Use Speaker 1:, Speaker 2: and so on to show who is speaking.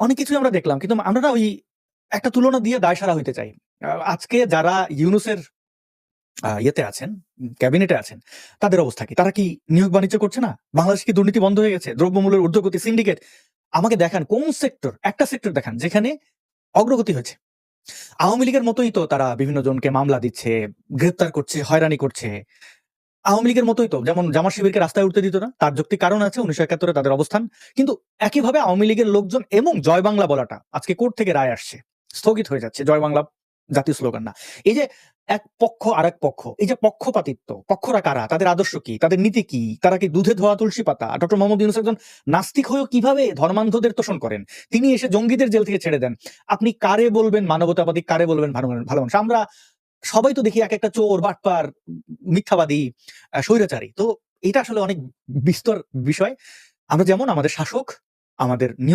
Speaker 1: অনেক কিছুই আমরা দেখলাম। কিন্তু আমরা না ওই একটা তুলনা দিয়ে দায় সারা হইতে চাই। আজকে যারা ইউনুসের ইয়েতে আছেন, ক্যাবিনেটে আছেন, তাদের অবস্থা কি? তারা কি নিয়োগ বাণিজ্য করছে না? বাংলাদেশ কি দুর্নীতি বন্ধ হয়ে গেছে? দ্রব্যমূল্যের ঊর্ধ্বগতি, সিন্ডিকেট আমাকে দেখান কোন সেক্টর, একটা সেক্টর দেখান যেখানে অগ্রগতি হয়েছে। আওয়ামী লীগের মতোই তো তারা বিভিন্ন জনকে মামলা দিচ্ছে, গ্রেপ্তার করছে, হয়রানি করছে। আওয়ামী লীগের মতোই তো যেমন জামাত শিবিরকে রাস্তায় উঠতে দিত না। তার যৌক্তিক কারণ আছে ১৯৭১ এ তাদের অবস্থান। কিন্তু একইভাবে আওয়ামী লীগের লোকজন এবং জয় বাংলা বলাটা আজকে কোর্ট থেকে রায় আসছে। স্থগিত হয়ে যাচ্ছে। জয় বাংলা জাতীয় স্লোগান না। এই যে এক পক্ষ আরেক পক্ষ, এই যে পক্ষপাতিত্ব, পক্ষরা কারা? তাদের আদর্শ কি? তাদের নীতি কি? তারা কি দুধে ধোয়া তুলসী পাতা? ডক্টর মোহাম্মদ ইউনূস একজন নাস্তিক হয়েও কীভাবে ধর্মান্ধদের তোষণ করেন? তিনি এসে জঙ্গিদের জেল থেকে ছেড়ে দেন। আপনি কারে বলবেন মানবতাবাদী, কারে বলবেন ভালো ভালো মানুষ? আমরা সবাই তো দেখি এক একটা চোর, বাটপার, মিথ্যাবাদী, স্বৈরাচারী। তো এটা আসলে অনেক বিস্তর বিষয়। আমরা যেমন আমাদের শাসক, আমাদের